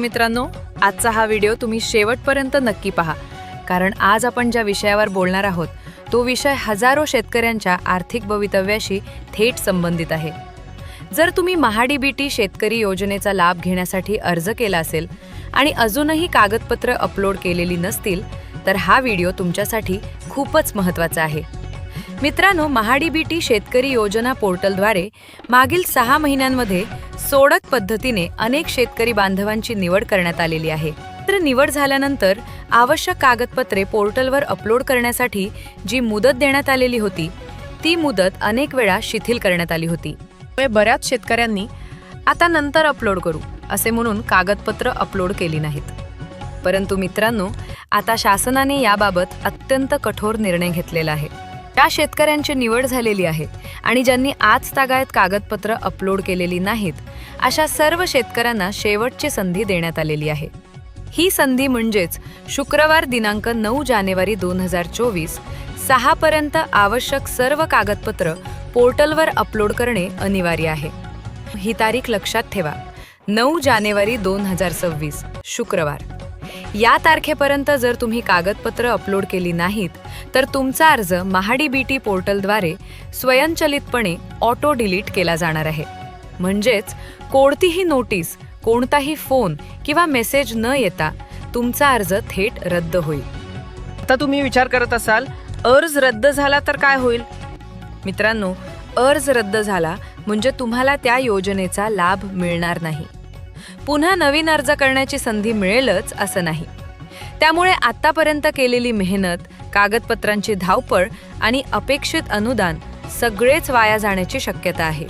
मित्रांनो आजचा हा व्हिडिओ तुम्ही शेवटपर्यंत नक्की पहा. कारण आज आपण ज्या विषयावर बोलणार आहोत तो विषय हजारो शेतकऱ्यांच्या आर्थिक भवितव्याशी थेट संबंधित आहे. जर तुम्ही महाडीबीटी शेतकरी योजनेचा लाभ घेण्यासाठी अर्ज केला असेल आणि अजूनही कागदपत्र अपलोड केलेली नसतील तर हा व्हिडिओ तुमच्यासाठी खूपच महत्त्वाचा आहे. मित्रांनो महाडीबीटी शेतकरी योजना पोर्टलद्वारे मागील सहा महिन्यांमध्ये सोडत पद्धतीने अनेक शेतकरी बांधवांची निवड करण्यात आलेली आहे. तर निवड झाल्यानंतर आवश्यक कागदपत्रे पोर्टलवर अपलोड करण्यासाठी जी मुदत देण्यात आलेली होती ती मुदत अनेक वेळा शिथिल करण्यात आली होती. बऱ्याच शेतकऱ्यांनी आता नंतर अपलोड करू असे म्हणून कागदपत्र अपलोड केली नाहीत. परंतु मित्रांनो आता शासनाने याबाबत अत्यंत कठोर निर्णय घेतलेला आहे. त्या शेतकऱ्यांची निवड झालेली आहे आणि ज्यांनी आज तागायत कागदपत्र अपलोड केलेली नाहीत अशा सर्व शेतकऱ्यांना शेवटची संधी देण्यात आलेली आहे. ही संधी म्हणजेच शुक्रवार दिनांक नऊ जानेवारी दोन हजार चोवीस सहापर्यंत आवश्यक सर्व कागदपत्र पोर्टलवर अपलोड करणे अनिवार्य आहे. ही तारीख लक्षात ठेवा. नऊ जानेवारी दोन हजार सव्वीस शुक्रवार. या तारखेपर्यंत जर तुम्ही कागदपत्र अपलोड केली नाहीत तर तुमचा अर्ज महाडी बी टी पोर्टलद्वारे स्वयंचलितपणे ऑटो डिलीट केला जाणार आहे. म्हणजेच कोणतीही नोटीस कोणताही फोन किंवा मेसेज न येता तुमचा अर्ज थेट रद्द होईल. आता तुम्ही विचार करत असाल अर्ज रद्द झाला तर काय होईल? मित्रांनो अर्ज रद्द झाला म्हणजे तुम्हाला त्या योजनेचा लाभ मिळणार नाही. पुन्हा नवीन अर्ज करण्याची संधी मिळेलच असं नाही. त्यामुळे आतापर्यंत केलेली मेहनत कागदपत्रांची धावपळ आणि अपेक्षित अनुदान सगळेच वाया जाण्याची शक्यता आहे.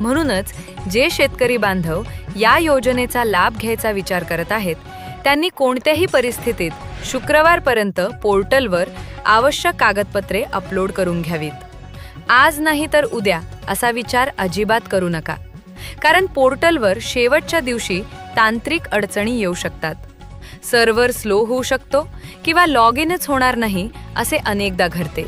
म्हणूनच जे शेतकरी बांधव या योजनेचा लाभ घ्यायचा विचार करत आहेत त्यांनी कोणत्याही परिस्थितीत शुक्रवारपर्यंत पोर्टलवर आवश्यक कागदपत्रे अपलोड करून घ्यावीत. आज नाही तर उद्या असा विचार अजिबात करू नका. कारण पोर्टलवर शेवटच्या दिवशी तांत्रिक अडचणी येऊ शकतात. सर्व्हर स्लो होऊ शकतो किंवा लॉग इनच होणार नाही असे अनेकदा घडते.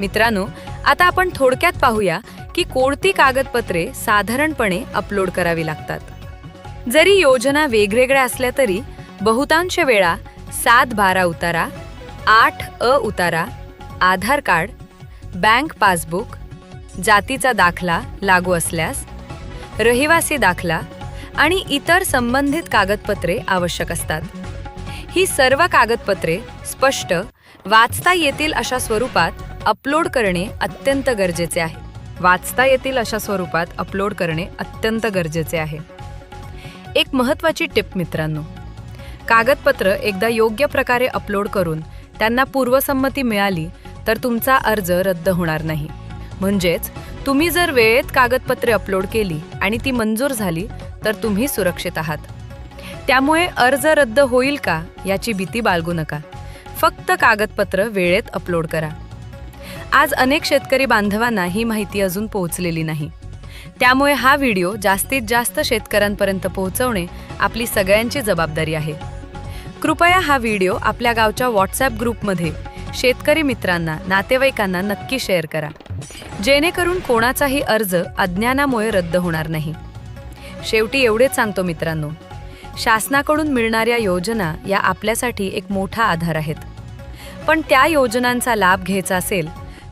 मित्रांनो आता आपण थोडक्यात पाहूया की कोणती कागदपत्रे साधारणपणे अपलोड करावी लागतात. जरी योजना वेगवेगळ्या असल्या तरी बहुतांश वेळा सात बारा उतारा आठ अ उतारा आधार कार्ड बँक पासबुक जातीचा दाखला लागू असल्यास रहिवासी दाखला आणि इतर संबंधित कागदपत्रे आवश्यक असतात. ही सर्व कागदपत्रे स्पष्ट वाचता येतील अशा स्वरूपात अपलोड करणे अत्यंत गरजेचे आहे. वाचता येतील अशा स्वरूपात अपलोड करणे अत्यंत गरजेचे आहे. एक महत्त्वाची टिप मित्रांनो कागदपत्र एकदा योग्य प्रकारे अपलोड करून त्यांना पूर्वसंमती मिळाली तर तुमचा अर्ज रद्द होणार नाही. म्हणजेच तुम्ही जर वेळेत कागदपत्रे अपलोड केली आणि ती मंजूर झाली तर तुम्ही सुरक्षित आहात. त्यामुळे अर्ज रद्द होईल का याची भीती बाळगू नका. फक्त कागदपत्र वेळेत अपलोड करा. आज अनेक शेतकरी बांधवांना ही माहिती अजून पोहोचलेली नाही. त्यामुळे हा व्हिडिओ जास्तीत जास्त शेतकऱ्यांपर्यंत पोहोचवणे आपली सगळ्यांची जबाबदारी आहे. कृपया हा व्हिडिओ आपल्या गावच्या व्हॉट्सॲप ग्रुपमध्ये शेतकरी मित्रांना नातेवाईकांना नक्की शेअर करा. जेणेकरून कोणाचाही अर्ज अज्ञानामुळे रद्द होणार नाही. शेवटी एवढेच सांगतो मित्रांनो शासनाकडून मिळणाऱ्या योजना या आपल्यासाठी एक मोठा आधार आहेत. पण त्या योजनांचा लाभ घ्यायचा असेल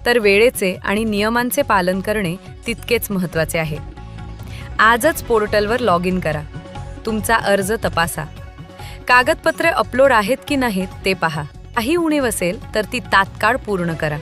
तर वेळेचे आणि नियमांचे पालन करणे तितकेच महत्त्वाचे आहे. आजच पोर्टलवर लॉग इन करा. तुमचा अर्ज तपासा. कागदपत्रे अपलोड आहेत की नाहीत ते पहा. काही उणीव असेल तर ती तात्काळ पूर्ण करा.